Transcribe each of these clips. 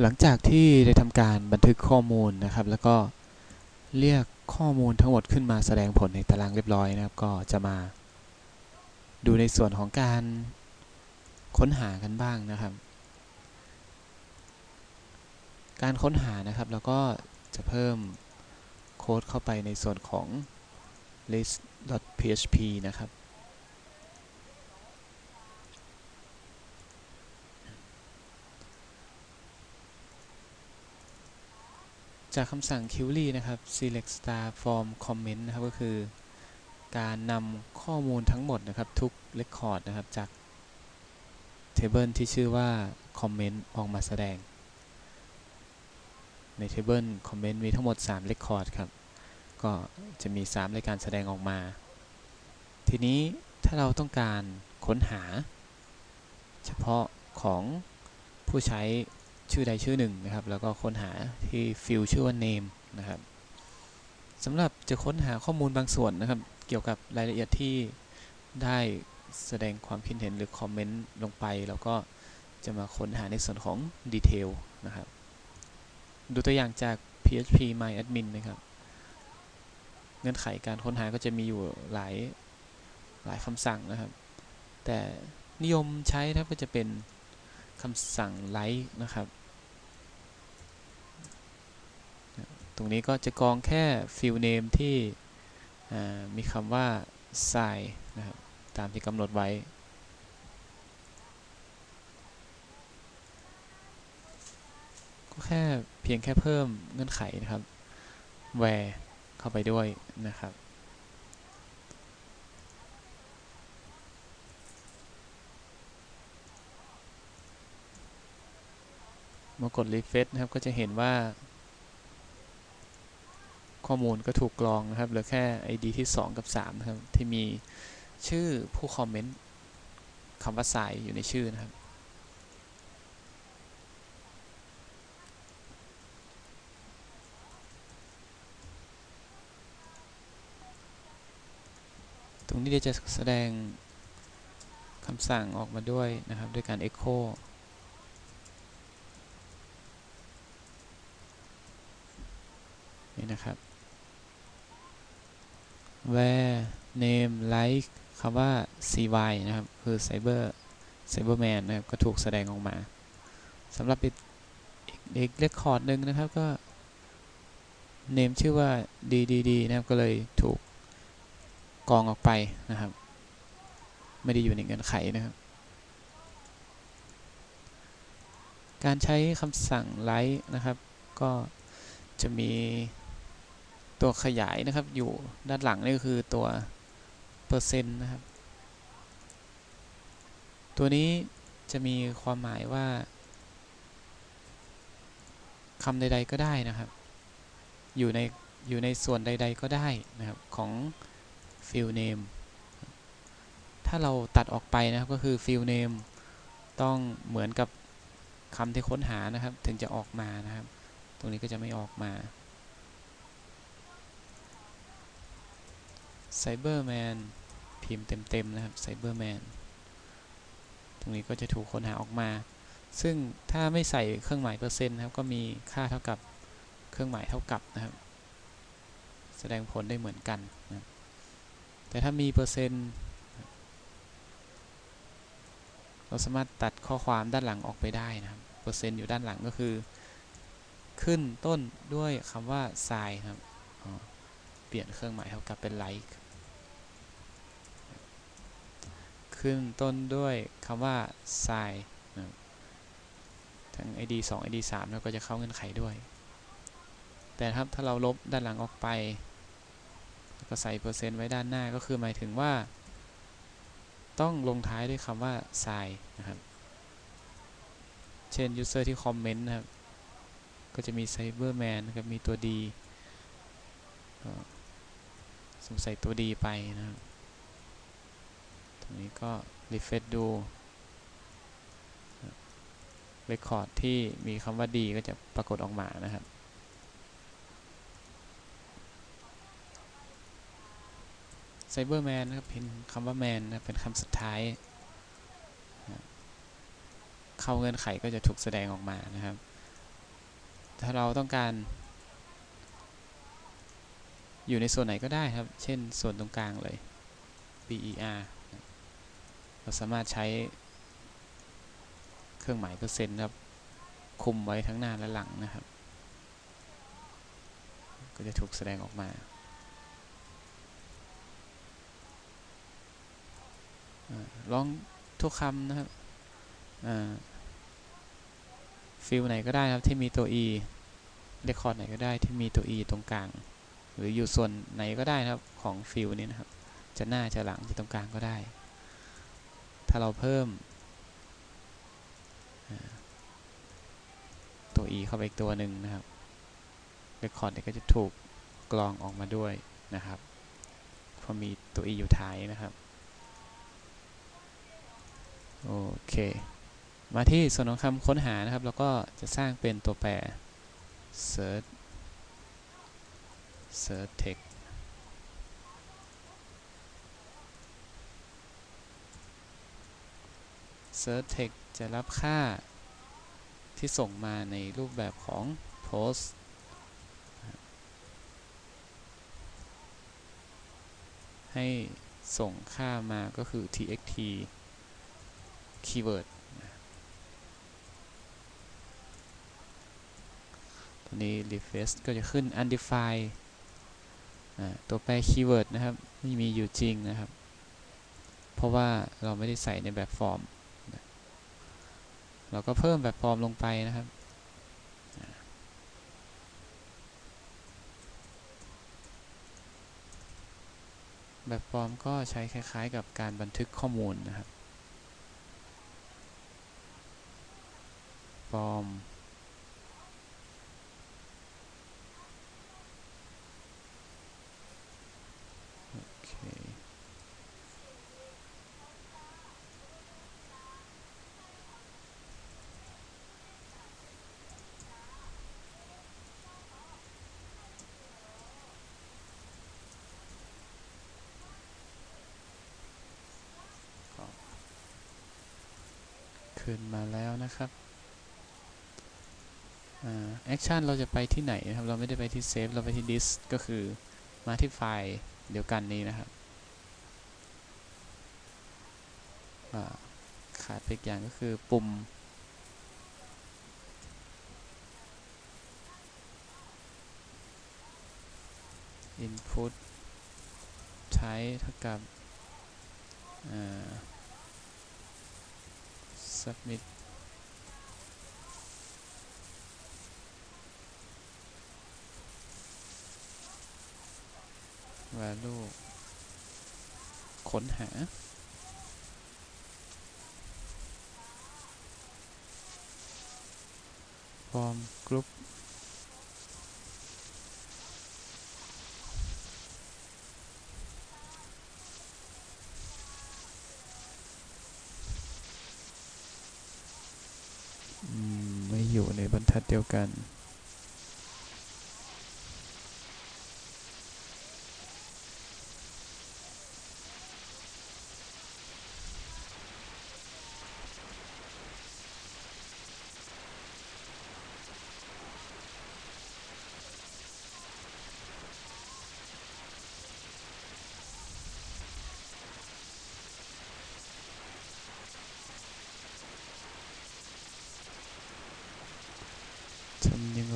หลังจากที่ได้ทำการบันทึกข้อมูลนะครับ แล้วก็เรียกข้อมูลทั้งหมดขึ้นมาแสดงผลในตารางเรียบร้อยนะครับ ก็จะมา ดูในส่วนของการค้นหากันบ้างนะครับ การค้นหานะครับแล้วก็จะเพิ่มโค้ดเข้าไปในส่วนของ list.php นะครับ จากคำสั่ง query นะครับ select star from comment นะครับ ก็คือ การนำข้อมูลทั้งหมดนะครับ ทุก record นะครับ จาก table ที่ชื่อว่า comment ออกมาแสดง ใน table comment มีทั้งหมด 3 record ครับ ก็จะมี 3 รายการแสดงออกมา ทีนี้ถ้าเราต้องการค้นหา เฉพาะของผู้ใช้ ชื่อใดชื่อหนึ่งนะครับ แล้วก็ค้นหาที่ฟิลชื่อว่า name นะครับสำหรับจะค้นหาข้อมูลบางส่วนนะครับ เกี่ยวกับรายละเอียดที่ได้แสดงความคิดเห็นหรือคอมเมนต์ลงไป แล้วก็จะมาค้นหาในส่วนของดีเทลนะครับ ดูตัวอย่างจาก php my admin นะครับ เงื่อนไขการค้นหาก็จะมีอยู่หลายหลายคำสั่งนะครับ แต่นิยมใช้นะครับก็จะเป็น คำสั่ง like นะครับ ตรงนี้ก็จะกรองแค่ field name ที่มีคำว่า sign นะครับ ตามที่กำหนดไว้ ก็แค่เพียงแค่เพิ่มเงื่อนไขนะครับ where เข้าไปด้วยนะครับ มื่อกด refresh นะครับก็จะเห็นว่า ข้อมูลก็ถูกกรองนะครับเหลือแค่ ID ที่ 2 กับ3นะครับที่มีชื่อผู้คอมเมนต์คำว่าสายอยู่ในชื่อนะครับตรงนี้เดี๋ยวจะแสดงคำสั่งออกมาด้วยนะครับ ด้วยการ echo นี่นะครับ where name like คำว่า cy นะครับ คือ cyber cyberman นะครับ ก็ถูกแสดงออกมาสำหรับอีกอีกเรคคอร์ดหนึ่งนะครับก็ name ชื่อว่า ddd นะครับ ก็เลยถูกกองออกไปนะครับ ไม่ได้อยู่ในเงื่อนไขนะครับ การใช้คำสั่ง like นะครับ ก็จะมี ตัวขยายนะครับอยู่ด้านหลังนี่ก็คือตัวเปอร์เซ็นต์นะครับ ตัวนี้จะมีความหมายว่าคำใด ๆก็ได้นะครับ อยู่ในอยู่ในส่วนใด ๆ ก็ได้นะครับของ field name ถ้าเราตัดออกไปนะครับก็คือ field name ต้องเหมือนกับคำที่ค้นหานะครับ ถึงจะออกมานะครับ ตรงนี้ก็จะไม่ออกมา Cyberman พิมพ์เต็มๆนะครับ Cyberman ตรงนี้ก็จะถูกค้นหาออกมา ซึ่งถ้าไม่ใส่เครื่องหมายเปอร์เซ็นต์นะครับก็มีค่าเท่ากับเครื่องหมายเท่ากับนะครับ แสดงผลได้เหมือนกันนะแต่ถ้ามีเปอร์เซ็นต์เราสามารถตัดข้อความด้านหลังออกไปได้นะครับเปอร์เซ็นต์อยู่ด้านหลังก็คือ ขึ้นต้นด้วยคำว่า sign ครับเปลี่ยนเครื่องหมายเท่ากับเป็น like ขึ้นต้นด้วยคำว่า sign ทั้ง id 2 id 3แล้วก็จะเข้าเงื่อนไขด้วย แต่ครับถ้าเราลบด้านหลังออกไปแล้วก็ใส่เปอร์เซ็นต์ไว้ด้านหน้าก็คือหมายถึงว่า ต้องลงท้ายด้วยคำว่า sign นะครับ เช่น user ที่คอมเมนต์นะครับ ก็จะมี cyberman นะครับมีตัว d สงสัยตัวดีไปนะครับ ตรงนี้ก็ refresh ดู record ที่มีคำว่าดีก็จะปรากฏออกมานะครับ Cyberman นนะครับเป็นคำว่า man นะเป็นคำสุดท้าย เข้าเงื่อนไขก็จะถูกแสดงออกมานะครับ ถ้าเราต้องการ อยู่ในส่วนไหนก็ได้ครับ เช่นส่วนตรงกลางเลย ber เราสามารถใช้เครื่องหมายเปอร์เซ็นต์ครับ คุมไว้ทั้งหน้าและหลังนะครับ ก็จะถูกแสดงออกมาอลองทุกคำนะครับฟิลไหนก็ได้ครับที่มีตัว e เรคคอร์ดไหนก็ได้ที่มีตัว e ตรงกลาง หรืออยู่ส่วนไหนก็ได้ครับของฟิลนี้นะครับ จะหน้าจะหลังจะตรงกลางก็ได้ ถ้าเราเพิ่มตัว e เข้าไปอีกตัวหนึ่งนะครับเรคคอร์ดก็จะถูกกรองออกมาด้วยนะครับพราะมีตัว e อยู่ท้ายนะครับ โอเค มาที่ส่วนของคำค้นหานะครับ แล้วก็จะสร้างเป็นตัวแปร search search text search text จะรับค่าที่ส่งมาในรูปแบบของ post ให้ส่งค่ามาก็คือ txt keyword ตัวนี้ refresh ก็จะขึ้น undefined ตัวแปร keyword นะครับ ไม่มีอยู่จริงนะครับ เพราะว่าเราไม่ได้ใส่ในแบบฟอร์ม เราก็เพิ่มแบบฟอร์มลงไปนะครับ แบบฟอร์มก็ใช้คล้ายๆ กับการบันทึกข้อมูลนะครับฟอร์ม ขึ้นมาแล้วนะครับแอคชั่นเราจะไปที่ไหนนะครับ เราไม่ได้ไปที่เซฟเราไปที่ดิสก็คือมาที่ไฟล์เดียวกันนี้นะครับขาดไปอย่างก็คือปุ่ม input type เท่ากับ submit value ค้นหา form group ไม่อยู่ในบรร ทัดเดียวกัน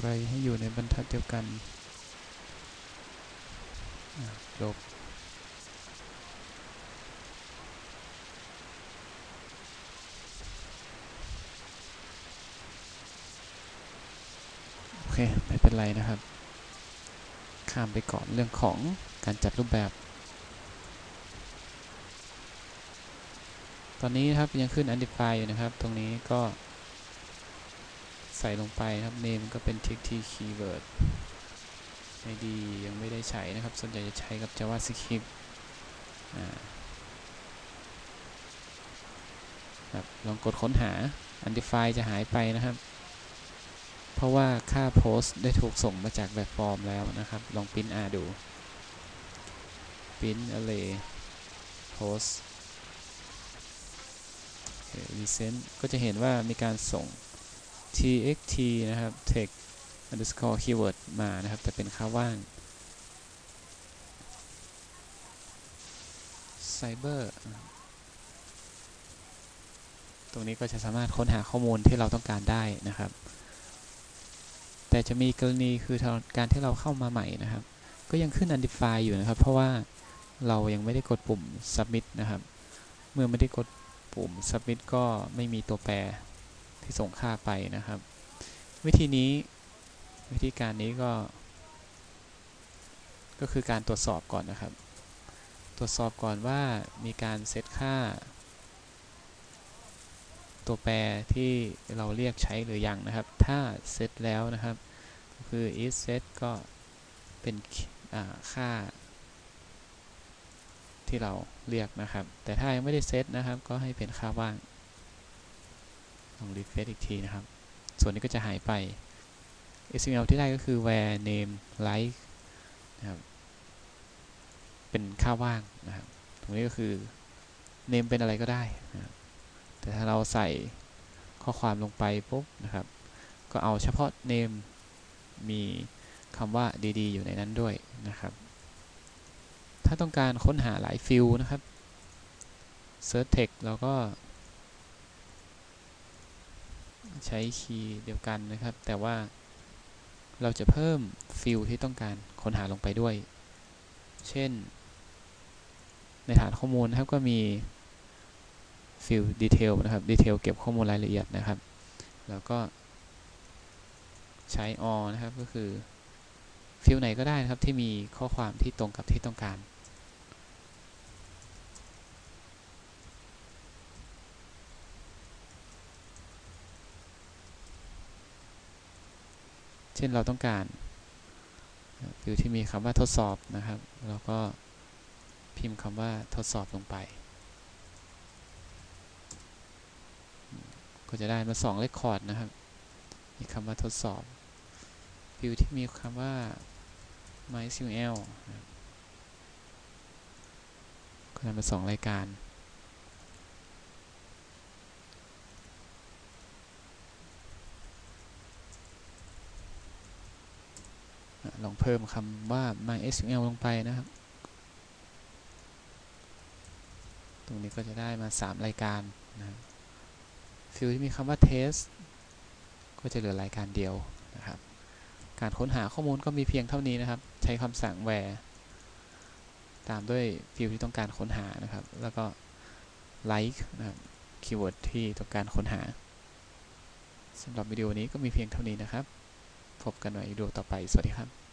ไรให้อยู่ในบรรทัดเดียวกันลบโอเค ไม่เป็นไรนะครับ ข้ามไปก่อนเรื่องของการจัดรูปแบบ ตอนนี้ครับยังขึ้น undefined อยู่นะครับ ตรงนี้ก็ ใส่ลงไปครับ name ก็เป็น txt keyword id ยังไม่ได้ใช้นะครับ ส่วนใหญ่จะใช้กับ javascript ครับลองกดค้นหา undefined จะหายไปนะครับ เพราะว่าค่า post ได้ถูกส่งมาจากแบบฟอร์มแล้วนะครับ ลองพิมพ์ r ดู print array post recent ก็จะเห็นว่ามีการส่ง txt นะครับ text underscore keyword มานะครับ แต่เป็นค่าว่าง cyber ตรงนี้ก็จะสามารถค้นหาข้อมูลที่เราต้องการได้นะครับ แต่จะมีกรณีคือการที่เราเข้ามาใหม่นะครับ ก็ยังขึ้น undefined อยู่นะครับ เพราะว่าเรายังไม่ได้กดปุ่ม submit นะครับ เมื่อไม่ได้กดปุ่ม submit ก็ไม่มีตัวแปร ที่ส่งค่าไปนะครับ วิธีนี้วิธีการนี้ก็ ก็คือการตรวจสอบก่อนนะครับ ตรวจสอบก่อนว่ามีการเซตค่า ตัวแปรที่เราเรียกใช้หรือยังนะครับ ถ้าเซตแล้วนะครับ ก็คือ is set ก็เป็นค่า ที่เราเรียกนะครับ แต่ถ้ายังไม่ได้เซตนะครับ ก็ให้เป็นค่าว่าง ลองรีเฟรชอีกทีนะครับ ส่วนนี้ก็จะหายไป XML ที่ได้ก็คือ where name like นะครับเป็นค่าว่างนะครับ ตรงนี้ก็คือ name เป็นอะไรก็ได้นะครับแต่ถ้าเราใส่ข้อความลงไปปุ๊บนะครับ ก็เอาเฉพาะ name มีคำว่าดีๆ อยู่ในนั้นด้วยนะครับ ถ้าต้องการค้นหาหลายฟิลนะครับ search text เราก็ ใช้คีย์เดียวกันนะครับ แต่ว่าเราจะเพิ่มฟิลที่ต้องการค้นหาลงไปด้วย เช่น ในฐานข้อมูลนะครับก็มีฟิลดีเทลนะครับดีเทลเก็บข้อมูลรายละเอียดนะครับ แล้วก็ใช้ all นะครับก็คือฟิลไหนก็ได้นะครับที่มีข้อความที่ตรงกับที่ต้องการ เช่นเราต้องการฟิลที่มีคำว่าทดสอบนะครับแล้วก็พิมพ์คำว่าทดสอบลงไป ก็จะได้มา2เลคคอร์ดนะครับมีคำว่าทดสอบฟิลที่มีคำว่า MySQL ก็นำมาสองรายการ ลองเพิ่มคำว่า MySQL ลงไปนะครับ ตรงนี้ก็จะได้มา 3 รายการนะครับฟิลที่มีคำว่า test ก็จะเหลือรายการเดียวนะครับ การค้นหาข้อมูลก็มีเพียงเท่านี้นะครับ ใช้คำสั่ง where ตามด้วยฟิลที่ต้องการค้นหานะครับ แล้วก็ like นะครับคีย์เวิร์ดที่ต้องการค้นหาสำหรับวิดีโอนี้ก็มีเพียงเท่านี้นะครับ พบกันใหม่วิดีโอต่อไป สวัสดีครับ